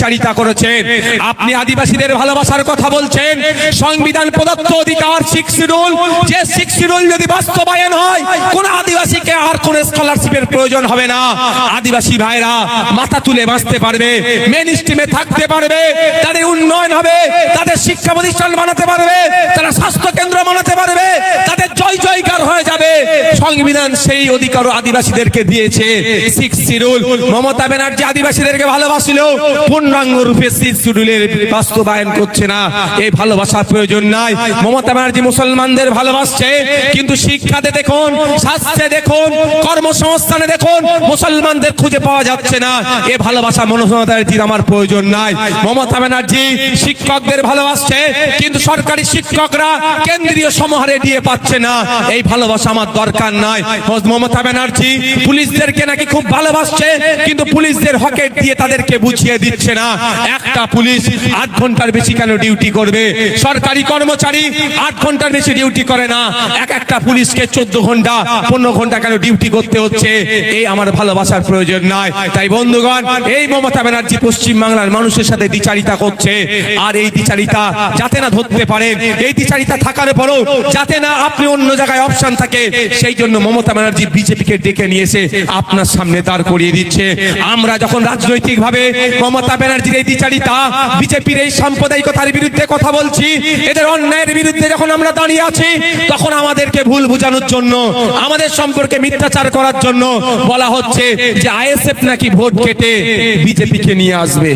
চারিতা করেছেন। আপনি আদিবাসীদের ভালোবাসার কথা বলছেন। সংবিধান প্রদত্ত অধিকার সিক্স শিডিউল যে সিক্স শিডিউল যদি বাস্তবায়ন হয়, কোন আদিবাসীকে আর কোন স্কলারশিপের প্রয়োজন হবে না। আদিবাসী ভাইরা, মাথা তুলে বাঁচতে পারবে মেন স্ট্রিমে থাকতে পারবে, তাদের উন্নয়ন হবে, তাদের শিক্ষা প্রতিষ্ঠান বানাতে পারবে, তারা স্বাস্থ্য কেন্দ্র বানাতে পারবে তাদের জয় জয়কার হয়ে যাবে সংবিধান সেই অধিকারও আদিবাসীদেরকে দিয়েছে। সিক্স শিডিউল মমতা ব্যানার্জি আদিবাসীদেরকে ভালোবাসিল। পূর্ণাঙ্গ রূপে সিক্স শিডিউলের বাস্তবায়ন করছে না। এই ভালোবাসার প্রয়োজন নাই। মমতা ব্যানার্জি মুসলমানদের ভালোবাসছে। কিন্তু শিক্ষাতে দেখুন, স্বাস্থ্যে দেখুন, কর্মসংস্থানে দেখুন, মুসলমানদের খুঁজে পাওয়া যাচ্ছে না। এ ভালোবাসা মমতা ব্যানার্জির আমার প্রয়োজন নাই। মমতা ব্যানার্জি শিক্ষকদের ভালোবাসছে। কিন্তু সরকারি শিক্ষকরা কেন্দ্রীয় সমাহারে দিয়ে পাচ্ছে না। এই ভালোবাসা আমার দরকার নাই। মমতা ব্যানার্জি, পুলিশদেরকে নাকি খুব ভালোবাসছে, কিন্তু পুলিশদের হকেট দিয়ে তাদেরকে বুঝিয়ে দিচ্ছে না। একটা পুলিশ আট ঘণ্টার বেশি কেন ডিউটি করবে? সরকারি কর্মচারী আট ঘণ্টার বেশি ডিউটি করে না। এক একটা পুলিশকে চোদ্দ ঘণ্টা, পনেরো ঘণ্টা কেন ডিউটি করতে হচ্ছে? এই আমার ভালোবাসার প্রয়োজন নাই। তাই বন্ধুগণ, এই মমতা ব্যানার্জি পশ্চিম বাংলার মানুষের সাথে দ্বিচারিতা করছে। আর এই দ্বিচারিতা যাতে না ধরতে পারেন, এই দ্বিচারিতা থাকার পরও যাতে না আপনি অন্য জায়গায় অপশন থাকে সেই জন্য মমতা ব্যানার্জি বিজেপিকে ডেকে নিয়ে এসে আপনার সামনে দাঁড় করিয়ে দিচ্ছে। আমরা যখন রাজনৈতিক ভাবে মমতা ব্যানার্জির এই দ্বিচারিতা, বিজেপির এই সাম্প্রদায়িকতার বিরুদ্ধে কথা বলছি, এদের অন্যায়ের বিরুদ্ধে যখন আমরা দাঁড়িয়ে আছি, তখন আমাদেরকে ভুল বোঝানোর জন্য, আমাদের সম্পর্কে মিথ্যাচার করার জন্য বলা হচ্ছে যে আইএসএফ নাকি ভোট কেটে বিজেপিকে নিয়ে আসবে।